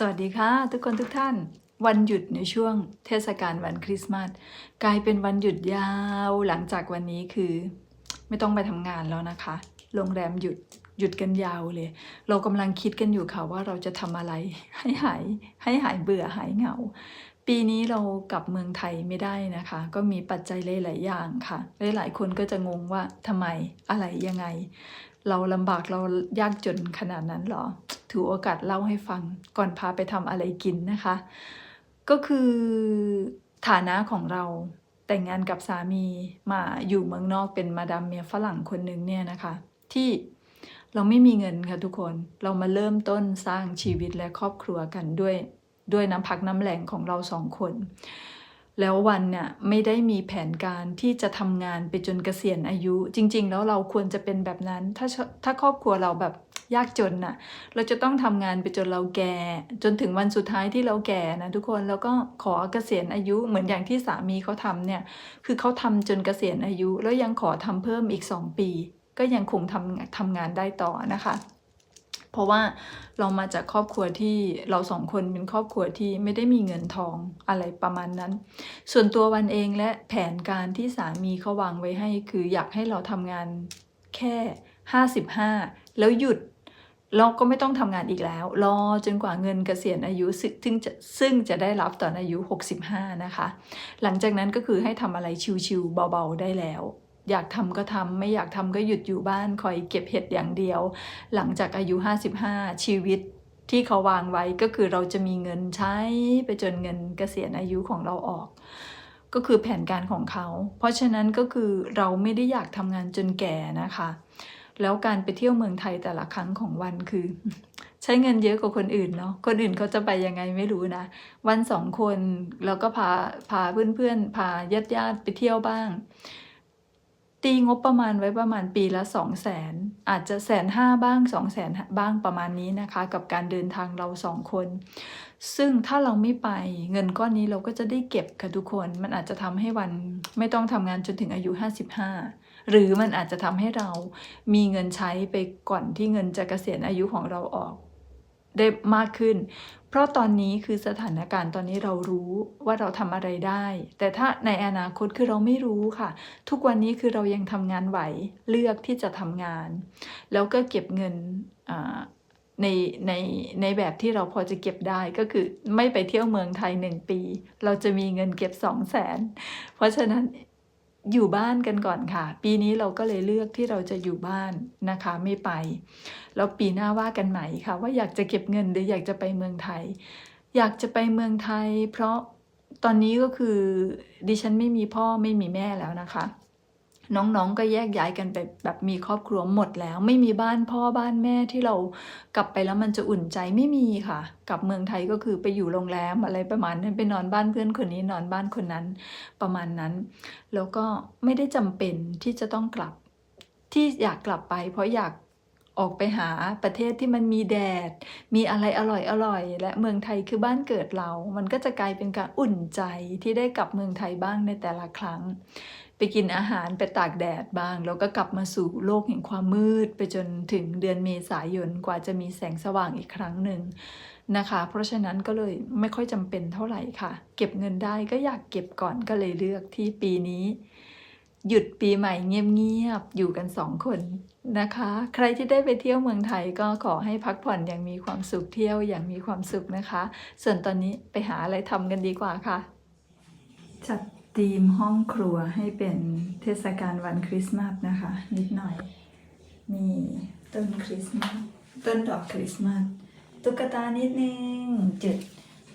สวัสดีค่ะ ทุกคนทุกท่าน วันหยุดในช่วงเทศกาลวันคริสต์มาสกลายเป็นวันหยุดยาวหลังจากวันนี้คือ ไม่ต้องไปทำงานแล้วนะคะ โรงแรมหยุดหยุดกันยาวเลย เรากำลังคิดกันอยู่ค่ะว่าเราจะทำอะไรให้หายให้หายเบื่อหายเหงา ปีนี้เรากลับเมืองไทยไม่ได้นะคะ ก็มีปัจจัยหลายๆอย่างค่ะ หลายๆคนก็จะงงว่าทำไมอะไรยังไง เราลำบากเรายากจนขนาดนั้นเหรอ ถือโอกาสเล่าให้ฟังก่อนพาไปทำอะไรกินนะคะ ก็คือฐานะของเราแต่งงานกับสามีมาอยู่เมืองนอกเป็นมาดามเมียฝรั่งคนหนึ่งเนี่ยนะคะ ที่เราไม่มีเงินค่ะทุกคนเรามาเริ่มต้นสร้างชีวิตและครอบครัวกันด้วย ด้วยน้ำพักน้ำแรงของเราสองคน แล้ววันเนี่ยไม่ได้มีแผนการที่จะทำงานไปจนเกษียณอายุ จริง ๆ แล้วเราควรจะเป็นแบบนั้น ถ้าถ้าครอบครัวเราแบบยากจนน่ะ เราจะต้องทำงานไปจนเราแก่ จนถึงวันสุดท้ายที่เราแก่นะทุกคนแล้วก็ขอเกษียณอายุเหมือนอย่างที่สามีเขาทำเนี่ย คือเขาทำจนเกษียณอายุ แล้วยังขอทำเพิ่มอีก 2 ปี ก็ยังคงทำทำงานได้ต่อนะคะ เพราะว่าเรามาจากครอบครัวที่เราสองคนเป็นครอบครัวที่ไม่ได้มีเงินทองอะไรประมาณนั้น ส่วนตัววันเองและแผนการที่สามีเขาวางไว้ให้ คืออยากให้เราทำงานแค่ 55 แล้วหยุดเราก็ไม่ต้องทำงานอีกแล้ว รอจนกว่าเงินเกษียณอายุซึ่งซึ่งจะซึ่งจะได้รับตอนอายุ 65 นะคะ หลังจากนั้นก็คือให้ทำอะไรชิวๆเบาๆได้แล้ว อยากทำก็ทำไม่อยากทำก็หยุดอยู่บ้านคอยเก็บเห็ดอย่างเดียว หลังจากอายุ 55 ชีวิตที่เขาวางไว้ก็คือเราจะมีเงินใช้ไปจนเงินเกษียณอายุของเราออก ก็คือแผนการของเขา เพราะฉะนั้นก็คือเราไม่ได้อยากทำงานจนแก่นะคะ แล้วการไปเที่ยวเมืองไทยแต่ละครั้งของวันคือ ใช้เงินเยอะกว่าคนอื่นเนาะคนอื่นเขาจะไปยังไงไม่รู้นะ วันสองคนแล้วก็พาพาเพื่อนๆพาญาติญาติๆไปเที่ยวบ้าง ตีงบประมาณไว้ประมาณปีละสองแสนอาจจะแสนห้าบ้างสองแสนบ้างประมาณนี้นะคะ กับการเดินทางเราสองคน ซึ่งถ้าเราไม่ไปเงินก้อนนี้เราก็จะได้เก็บค่ะทุกคนมันอาจจะทำให้วันไม่ต้องทำงานจนถึงอายุ 55 หรือมันอาจจะทำให้เรามีเงินใช้ไปก่อนที่เงินจะเกษียณอายุของเราออก ได้มากขึ้น เพราะตอนนี้คือสถานการณ์ตอนนี้เรารู้ว่าเราทำอะไรได้ แต่ถ้าในอนาคตคือเราไม่รู้ค่ะ ทุกวันนี้คือเรายังทำงานไหวเลือกที่จะทำงาน แล้วก็เก็บเงินในในในแบบที่เราพอจะเก็บได้ก็คือไม่ไปเที่ยวเมืองไทยหนึ่งปี เราจะมีเงินเก็บสองแสนเพราะฉะนั้น อยู่บ้านกันก่อนค่ะ ปีนี้เราก็เลยเลือกที่เราจะอยู่บ้านนะคะไม่ไป แล้วปีหน้าว่ากันใหม่ค่ะ ว่าอยากจะเก็บเงินหรืออยากจะไปเมืองไทย อยากจะไปเมืองไทย เพราะตอนนี้ก็คือดิฉันไม่มีพ่อไม่มีแม่แล้วนะคะ น้องๆก็แยกย้ายกันไปแบบมีครอบครัวหมดแล้ว ไม่มีบ้านพ่อบ้านแม่ที่เรากลับไปแล้วมันจะอุ่นใจไม่มีค่ะ กลับเมืองไทยก็คือไปอยู่โรงแรมอะไรประมาณนั้นไปนอนบ้านเพื่อนคนนี้นอนบ้านคนนั้นประมาณนั้น แล้วก็ไม่ได้จำเป็นที่จะต้องกลับที่อยากกลับไป เพราะอยากออกไปหาประเทศที่มันมีแดด มีอะไรอร่อยอร่อย และเมืองไทยคือบ้านเกิดเรา มันก็จะกลายเป็นการอุ่นใจที่ได้กลับเมืองไทยบ้างในแต่ละครั้ง ไปกินอาหารไปตากแดดบ้าง แล้วก็กลับมาสู่โลกแห่งความมืด ไปจนถึงเดือนเมษายนกว่าจะมีแสงสว่างอีกครั้งหนึ่งนะคะ เพราะฉะนั้นก็เลยไม่ค่อยจำเป็นเท่าไหร่ค่ะ เก็บเงินได้ก็อยากเก็บก่อนก็เลยเลือกที่ปีนี้ หยุดปีใหม่เงียบๆอยู่กันสองคนนะคะ ใครที่ได้ไปเที่ยวเมืองไทยก็ขอให้พักผ่อนอย่างมีความสุขเที่ยวอย่างมีความสุขนะคะ ส่วนตอนนี้ไปหาอะไรทำกันดีกว่าค่ะจัด ธีมห้องครัวให้เป็นเทศกาลวันคริสต์มาสนะคะ นิดหน่อยมีต้นคริสต์มาสต้นดอกคริสต์มาสตุ๊กตานิดนึงจุด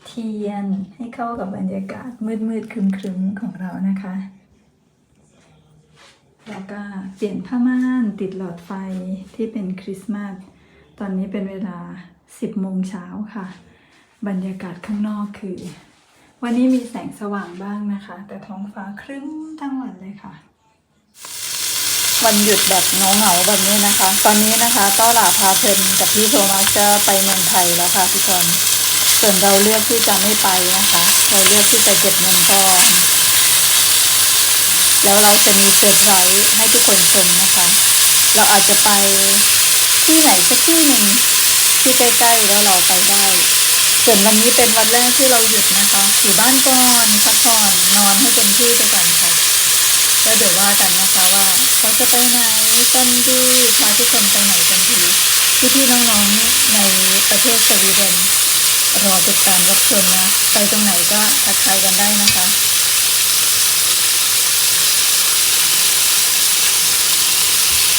เทียนให้เข้ากับบรรยากาศมืดๆครึมๆของเรานะคะแล้วก็เปลี่ยนผ้าม่านติดหลอดไฟที่เป็นคริสต์มาส ตอนนี้เป็นเวลา 10โมงเช้าค่ะ บรรยากาศข้างนอกคือ วันนี้มีแสงสว่างบ้างนะคะ แต่ท้องฟ้าครึ้มทั้งวันเลยค่ะ วันหยุดแบบเงาเงาๆแบบนี้นะคะ ตอนนี้นะคะต้อหลาพาเพลินกับพี่โทมัสจะไปเมืองไทยแล้วค่ะทุกคนส่วนเราเลือกที่จะไม่ไปนะคะ เราเลือกที่จะเก็บเงินก่อนแล้วเราจะมีเซอร์ไพรส์ให้ทุกคนชมนะคะ เราอาจจะไปที่ไหนสักที่หนึ่งที่ใกล้ ๆ แล้วเราไปได้ ส่วนวันนี้เป็นวันแรกที่เราหยุดนะคะ อยู่บ้านก่อนพักผ่อนนอนให้เต็มที่ไปก่อนค่ะแล้วเดี๋ยวว่ากันนะคะว่าเขาจะไปไหนกันดีพาทุกคนไปไหนกันดีพี่ๆน้องๆในประเทศสวีเดนรอติดตามรับชมนะ ไปตรงไหนก็ทักทายกันได้นะคะ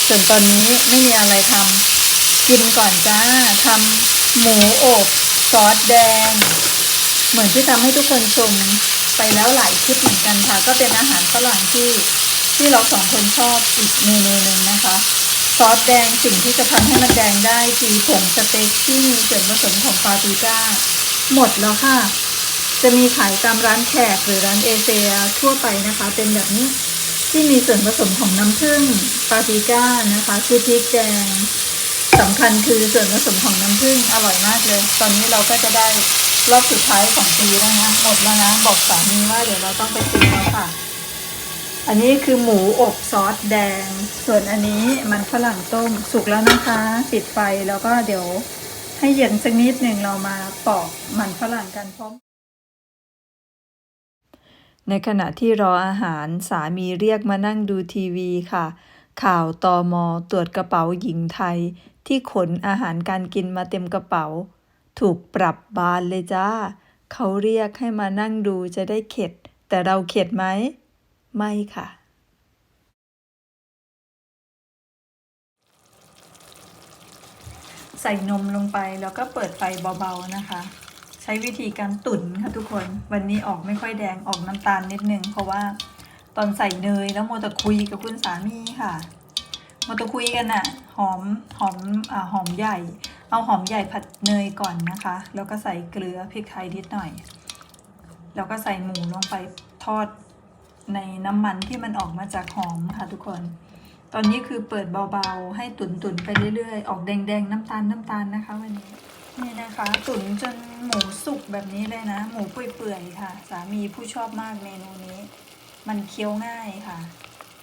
ส่วนตอนนี้ไม่มีอะไรทำกินก่อนจ้าทำหมูอบ ซอสแดง เหมือนที่ทำให้ทุกคนชมไปแล้วหลายคลิปเหมือนกันค่ะ ก็เป็นอาหารฝรั่งที่ที่เราสองคนชอบอีกเมนูหนึ่งนะคะ ซอสแดงสิ่งที่จะทำให้มันแดงได้คือผงสเต็กที่มีส่วนผสมของปาปริก้า หมดแล้วค่ะ จะมีขายตามร้านแขกหรือร้านเอเชียทั่วไปนะคะ เป็นแบบนี้ที่มีส่วนผสมของน้ำผึ้งปาปริก้านะคะคือพริกแดง สำคัญคือส่วนผสมของน้ำผึ้งอร่อยมากเลย ตอนนี้เราก็จะได้รอบสุดท้ายของปีแล้วนะ หมดแล้วนะ บอกสามีว่าเดี๋ยวเราต้องไปซื้อแล้วค่ะ อันนี้คือหมูอบซอสแดง ส่วนอันนี้มันฝรั่งต้มสุกแล้วนะคะ ปิดไฟแล้วก็เดี๋ยวให้เย็นสักนิดหนึ่งเรามาปอกมันฝรั่งกันพร้อมในขณะที่รออาหารสามีเรียกมานั่งดูทีวีค่ะ ข่าวตอมอตรวจกระเป๋าหญิงไทย ที่ขนอาหารการกินมาเต็มกระเป๋า ถูกปรับบานเลยจ้า เขาเรียกให้มานั่งดูจะได้เข็ด แต่เราเข็ดไหม ไม่ค่ะ ใส่นมลงไปแล้วก็เปิดไฟเบาๆนะคะ ใช้วิธีการตุ๋นค่ะทุกคน วันนี้ออกไม่ค่อยแดงออกน้ำตาลนิดนึงเพราะว่า ตอนใส่เนยแล้วโมวแต่คุยกับคุณสามีค่ะโมวแต่คุยกันอะหอมหอมอ่าหอมใหญ่ เอาหอมใหญ่ผัดเนยก่อนนะคะ แล้วก็ใส่เกลือพริกไทยนิดหน่อย แล้วก็ใส่หมูลงไปทอดในน้ำมันที่มันออกมาจากหอมค่ะทุกคน ตอนนี้คือเปิดเบาๆ ให้ตุนๆไปเรื่อยๆ ออกแดงๆ น้ำตาลน้ำตาลนะคะวันนี้ นี่นะคะ ตุ๋นจนหมูสุกแบบนี้เลยนะ หมูเปื่อยๆค่ะ สามีผู้ชอบมากเมนูนี้ มันเคี้ยวง่ายค่ะ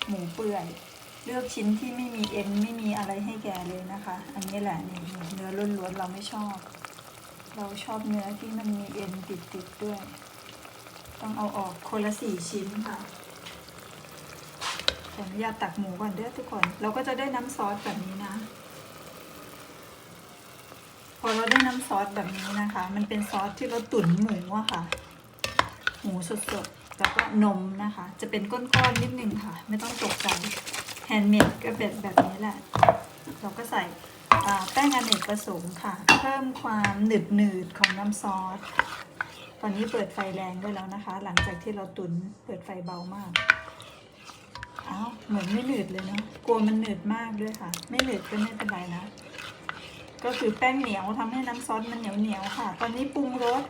หมูเปื่อย เลือกชิ้นที่ไม่มีเอ็นไม่มีอะไรให้แกเลยนะคะ อันนี้แหละนี่เนื้อล้วนๆเราไม่ชอบ เราชอบเนื้อที่มันมีเอ็นติดๆด้วย ต้องเอาออกคนละสี่ชิ้นค่ะขออนุญาตตักหมูก่อนเด้อทุกคน เราก็จะได้น้ำซอสแบบนี้นะ พอเราได้น้ำซอสแบบนี้นะคะ มันเป็นซอสที่เราตุ๋นหมูอะค่ะ หมูสดๆ แล้วก็นมนะคะ จะเป็นก้อนๆนิดนึงค่ะ ไม่ต้องตกใจแฮนด์เมดก็เป็นแบบนี้แหละ เราก็ใส่แป้งอเนกประสงค์ค่ะ เพิ่มความหนืดหนืดๆของน้ำซอส ตอนนี้เปิดไฟแรงด้วยแล้วนะคะ หลังจากที่เราตุนเปิดไฟเบามากอ้าวเหมือนไม่หนืดเลยเนาะกลัวมันหนืดมากด้วยค่ะ ไม่หนืดก็ไม่เป็นไรนะ ก็คือแป้งเหนียวทำให้น้ำซอสมันเหนียวเหนียวๆค่ะ ตอนนี้ปรุงรส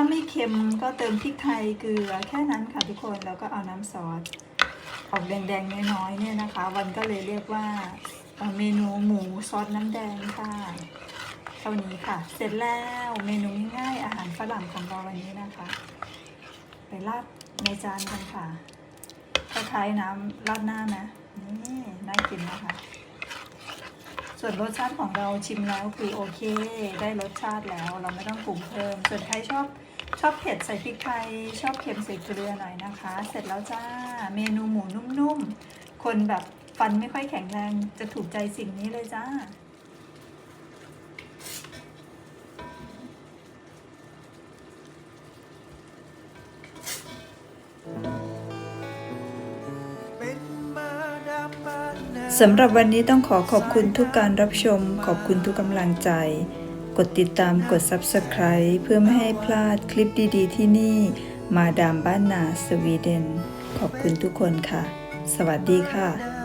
ถ้าไม่เค็มก็เติมพริกไทยเกลือแค่นั้นค่ะทุกคนแล้วก็เอาน้ำซอสออกแดงๆน้อยๆเนี่ยนะคะ วันก็เลยเรียกว่าเมนูหมูซอสน้ำแดงค่ะเท่านี้ค่ะ เสร็จแล้วเมนูง่ายๆอาหารฝรั่งของเราวันนี้นะคะ ไปราดในจานกันค่ะคล้ายๆน้ำราดหน้านะนี่น่ากินนะคะ ส่วนรสชาติของเราชิมแล้วคือโอเค ได้รสชาติแล้วเราไม่ต้องปรุงเพิ่มส่วนใครชอบ ชอบเผ็ดใส่พริกไทย ชอบเค็มใส่เกลือหน่อยนะคะ เสร็จแล้วจ้า เมนูหมูนุ่มๆ คนแบบฟันไม่ค่อยแข็งแรงจะถูกใจสิ่งนี้เลยจ้า สำหรับวันนี้ต้องขอขอบคุณทุกการรับชม ขอบคุณทุกกำลังใจ กดติดตามกด Subscribe เพื่อไม่ให้พลาดคลิปดีๆ ที่นี่ มาดามบ้านนาสวีเดน ขอบคุณทุกคนค่ะ สวัสดีค่ะ